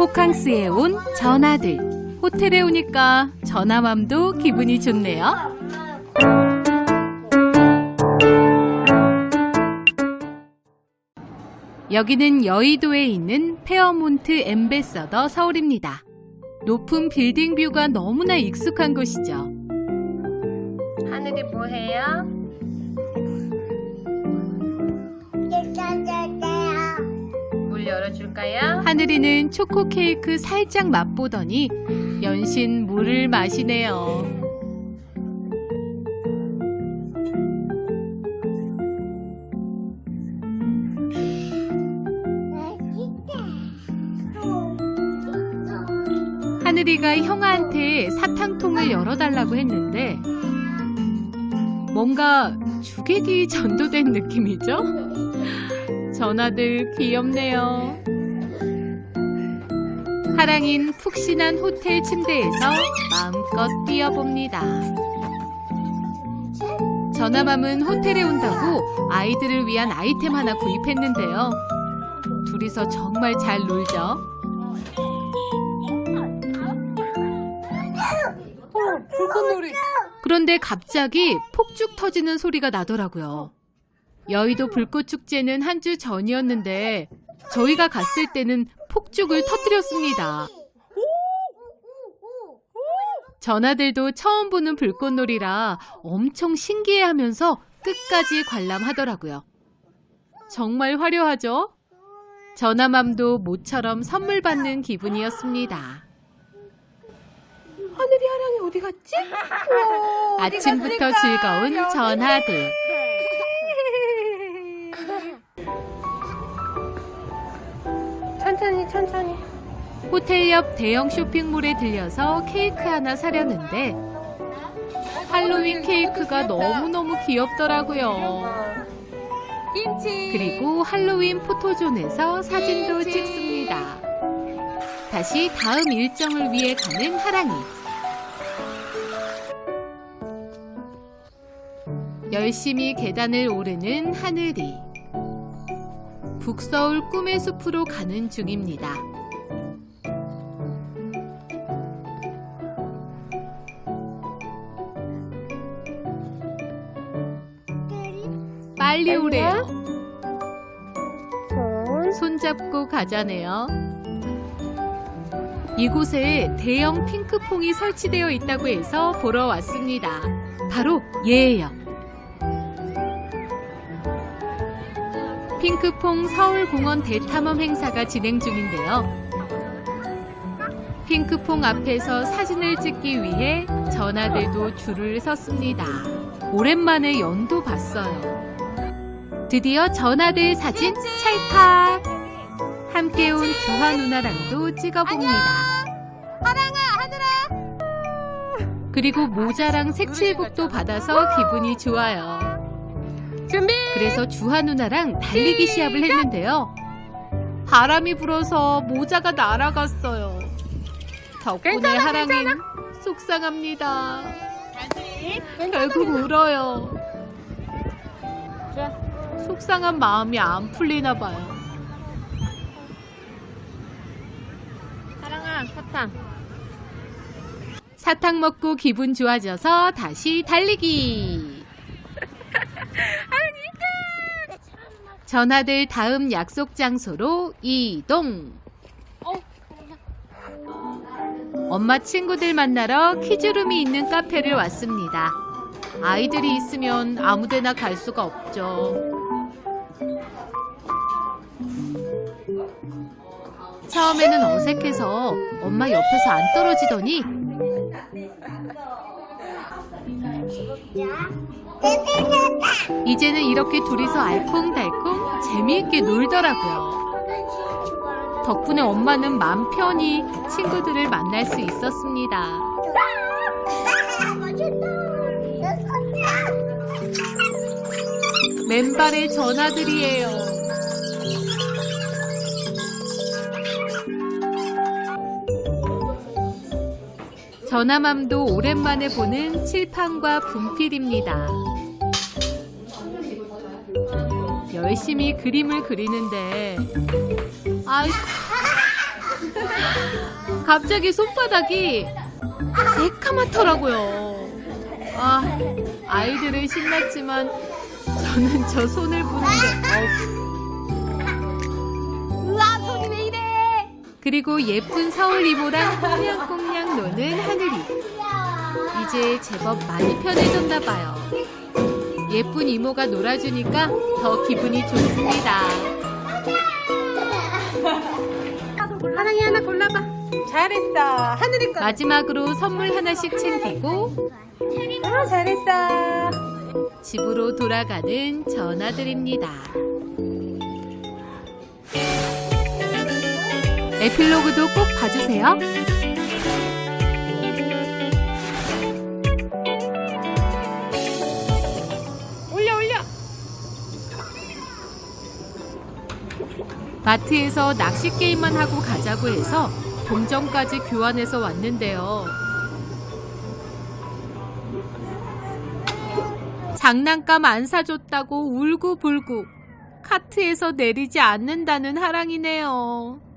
호캉스에 온 전하들. 호텔에 오니까 전하맘도 기분이 좋네요. 여기는 여의도에 있는 페어몬트 엠베서더 서울입니다. 높은 빌딩 뷰가 너무나 익숙한 곳이죠. 물 열어줄까요? 하늘이는 초코 케이크 살짝 맛보더니 연신 물을 마시네요. 하늘이가 형아한테 사탕통을 열어달라고 했는데 뭔가 주객이 전도된 느낌이죠? 전아들 귀엽네요. 하랑인 푹신한 호텔 침대에서 마음껏 뛰어봅니다. 전화맘은 호텔에 온다고 아이들을 위한 아이템 하나 구입했는데요. 둘이서 정말 잘 놀죠. 불꽃놀이. 그런데 갑자기 폭죽 터지는 소리가 나더라고요. 여의도 불꽃축제는 한 주 전이었는데 저희가 갔을 때는 폭죽을 터뜨렸습니다. 전하들도 처음 보는 불꽃놀이라 엄청 신기해하면서 끝까지 관람하더라고요. 정말 화려하죠? 전하맘도 모처럼 선물 받는 기분이었습니다. 하늘이 하랑이 어디 갔지? 어, 어디 아침부터 갔을까? 즐거운. 전하들. 천천히. 호텔 옆 대형 쇼핑몰에 들려서 케이크 하나 사려는데 할로윈 케이크가 너무너무 귀엽더라고요. 김치. 그리고 할로윈 포토존에서 사진도 찍습니다. 다시 다음 일정을 위해 가는 하랑이. 열심히 계단을 오르는 하늘이. 북서울 꿈의 숲으로 가는 중입니다. 빨리 오래요. 손. 손잡고 가자네요. 이곳에 대형 핑크퐁이 설치되어 있다고 해서 보러 왔습니다. 바로 얘예요. 핑크퐁 서울공원 대탐험 행사가 진행 중인데요. 핑크퐁 앞에서 사진을 찍기 위해 전하들도 줄을 섰습니다. 오랜만에 연도 봤어요. 드디어 전하들 사진 찰칵! 함께 온 주화 누나랑도 찍어봅니다. 하랑아 하늘아. 그리고 모자랑 색칠북도 받아서 기분이 좋아요. 준비. 그래서 주화 누나랑 달리기 시합을 했는데요. 바람이 불어서 모자가 날아갔어요. 덕분에 괜찮아, 하랑인 속상합니다. 결국 울어요. 자. 속상한 마음이 안 풀리나 봐요. 하랑아 사탕. 사탕 먹고 기분 좋아져서 다시 달리기. 전하들 다음 약속 장소로 이동. 엄마 친구들 만나러 퀴즈룸이 있는 카페를 왔습니다. 아이들이 있으면 아무데나 갈 수가 없죠. 처음에는 어색해서 엄마 옆에서 안 떨어지더니 이제는 이렇게 둘이서 알콩달콩 재미있게 놀더라고요. 덕분에 엄마는 맘 편히 친구들을 만날 수 있었습니다. 맨발의 전화들이에요. 전화맘도 오랜만에 보는 칠판과 분필입니다. 열심히 그림을 그리는데, 아이, 갑자기 손바닥이 새카맣더라고요. 아, 아이들은 신났지만 저는 저 손을 보는 게 어우. 우와 손이 왜 이래? 그리고 예쁜 서울 이모랑 꽁냥꽁냥 노는 하늘이. 이제 제법 많이 편해졌나 봐요. 예쁜 이모가 놀아주니까 더 기분이 좋습니다. 하랑이 하나 골라봐. 잘했어. 하늘이 거. 마지막으로 선물 하나씩 챙기고 아 잘했어. 집으로 돌아가는 전화들입니다. 에필로그도 꼭 봐주세요. 마트에서 낚시 게임만 하고 가자고 해서 동전까지 교환해서 왔는데요. 장난감 안 사줬다고 울고불고 카트에서 내리지 않는다는 하랑이네요.